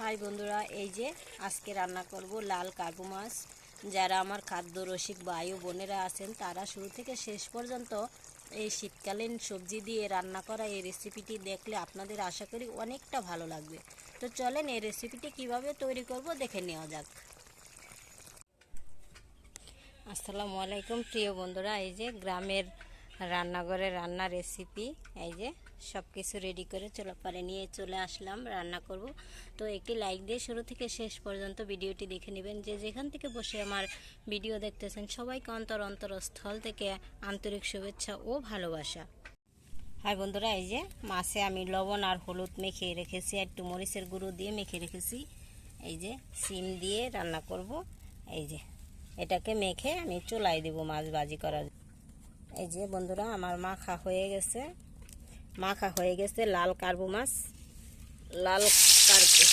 High বন্ধুরা, এই যে আজকে রান্না করব লাল কার্পু মাছ। যারা আমার খাদ্য রসিক ও বোনেরা আছেন, তারা শুরু থেকে শেষ পর্যন্ত এই শীতকালীন সবজি দিয়ে রান্না করা এই রেসিপিটি দেখলে আপনাদের আশা করি অনেকটা ভালো লাগবে। তো চলেন এই রেসিপিটি কীভাবে তৈরি করব দেখে নেওয়া যাক। আসসালামু আলাইকুম, প্রিয় বন্ধুরা, এই যে গ্রামের রান্নাঘরে রান্না রেসিপি এই যে সব কিছু রেডি করে চলে পারে নিয়ে চলে আসলাম, রান্না করব। তো একটি লাইক দিয়ে শুরু থেকে শেষ পর্যন্ত ভিডিওটি দেখে নেবেন। যে যেখান থেকে বসে আমার ভিডিও দেখতেছেন, সবাইকে অন্তর অন্তরস্থল থেকে আন্তরিক শুভেচ্ছা ও ভালোবাসা। হাই বন্ধুরা, এই যে মাছে আমি লবণ আর হলুদ মেখে রেখেছি, একটু মরিচের গুঁড়ো দিয়ে মেখে রেখেছি। এই যে সিম দিয়ে রান্না করব। এই যে এটাকে মেখে আমি চুলাই দেব মাছ ভাজি করার। এই যে বন্ধুরা, আমার মাখা হয়ে গেছে। মাখা হয়ে গেছে, লাল কার্বু মাছ। লাল যে।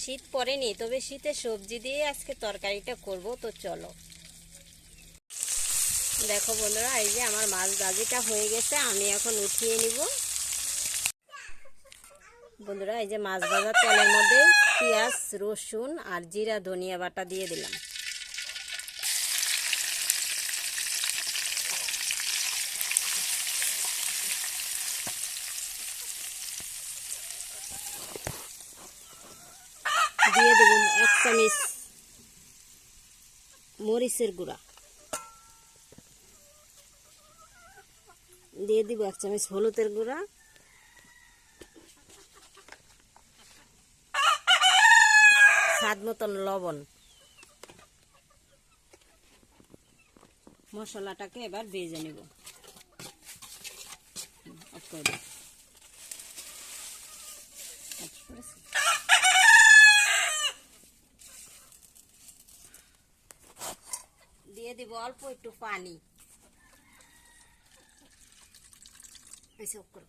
শীত পড়েনি, তবে শীতে সবজি দিয়ে আজকে তরকারিটা করব, তো চলো। দেখো বন্ধুরা, এই যে আমার মাছ ভাজিটা হয়ে গেছে, আমি এখন উঠিয়ে নিব। বন্ধুরা, এই যে মাছ ভাজার তেলের মধ্যে পেঁয়াজ, রসুন আর জিরা, ধনিয়া বাটা দিয়ে দিলাম। দিয়ে দেব এক চামিচ মরিচের গুঁড়া। দিয়ে দিব এক চামচ হলুদের গুঁড়া। স্বাদ মতন লবণ। মশলাটাকে এবার ভেজে নেব। করেছি? দিয়ে দিব অল্প একটু পানি। এসে অফ করো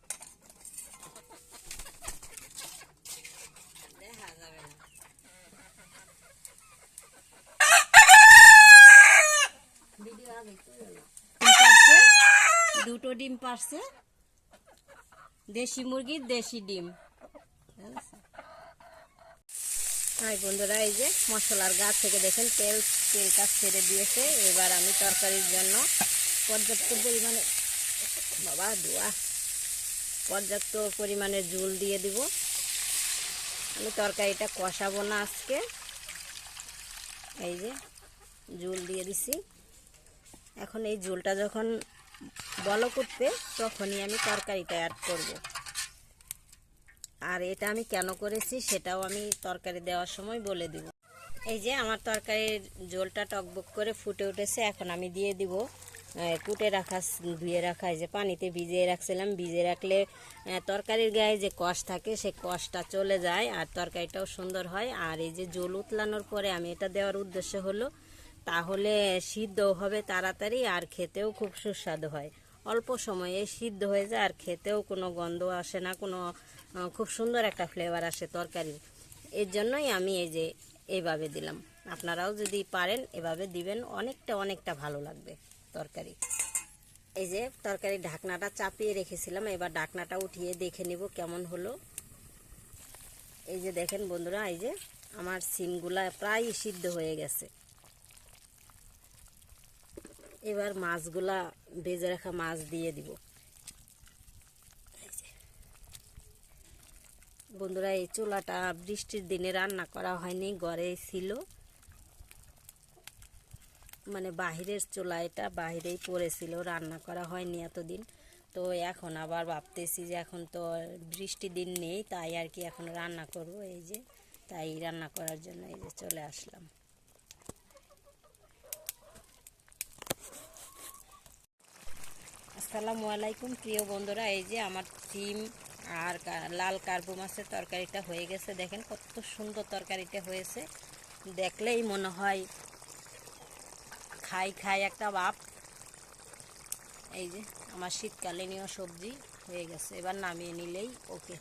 দেখা যাবে না ভিডিও আগে করে নাও। ডিম পারছে দুটো ডিম পারছে। দেশি মুরগির দেশি ডিম। হাই বন্ধুরা, এই যে মশলার গাছ থেকে দেখেন তেল, তেলটা ছেড়ে দিয়েছে। এবার আমি তরকারির জন্য পর্যাপ্ত পরিমাণে বাবা, দোয়া। পর্যাপ্ত পরিমাণে জুল দিয়ে দিব। আমি তরকারিটা কষাবো না আজকে। এই যে জুল দিয়ে দিছি। এখন এই ঝোলটা যখন বলক উঠবে তখনই আমি তরকারিটা অ্যাড করব। আর এটা আমি কেন করেছি সেটাও আমি তরকারি দেওয়ার সময় বলে দিব। এই যে আমার তরকারির ঝোলটা টকবক করে ফুটে উঠেছে, এখন আমি দিয়ে দিব কুটে রাখা, ধুয়ে রাখা যে পানিতে ভিজিয়ে রাখছিলাম। ভিজিয়ে রাখলে তরকারির গায়ে যে কষ থাকে, সে কষটা চলে যায় আর তরকারিটাও সুন্দর হয়। আর এই যে জল উতলানোর পরে আমি এটা দেওয়ার উদ্দেশ্য হলো তাহলে সিদ্ধ হবে তাড়াতাড়ি আর খেতেও খুব সুস্বাদু হয়। অল্প সময়ে সিদ্ধ হয়ে যায় আর খেতেও কোনো গন্ধ আসে না, কোনো খুব সুন্দর একটা ফ্লেভার আসে তরকারির। এর জন্যই আমি এই যে এভাবে দিলাম। আপনারাও যদি পারেন এভাবে দিবেন, অনেকটা অনেকটা ভালো লাগবে তরকারি। এই যে তরকারি ঢাকনাটা চাপিয়ে রেখেছিলাম, এবার ঢাকনাটা উঠিয়ে দেখে নিব কেমন হলো। এই যে দেখেন বন্ধুরা, এই যে আমার সিমগুলা প্রায় সিদ্ধ হয়ে গেছে। এবার মাছগুলা ভেজে রাখা মাছ দিয়ে দিব। বন্ধুরা, এই চুলাটা বৃষ্টির দিনে রান্না করা হয়নি, ঘরে ছিল। মানে বাহিরের চুলা এটা, বাহিরেই পড়েছিল, রান্না করা হয়নি এতদিন। তো এখন আবার ভাবতেছি যে এখন তো বৃষ্টি দিন নেই, তাই আর কি এখন রান্না করব, এই যে। তাই রান্না করার জন্য এই যে চলে আসলাম। আসসালামু আলাইকুম। প্রিয় বন্ধুরা, এই যে আমার সিম আর লাল কার্বু মাছের তরকারিটা হয়ে গেছে। দেখেন কত সুন্দর তরকারিটা হয়েছে। দেখলেই মনে হয় খাই খাই একটা বাপ। এই যে আমার শীতকালীনীয় সবজি হয়ে গেছে। এবার নামিয়ে নিলেই ওকে।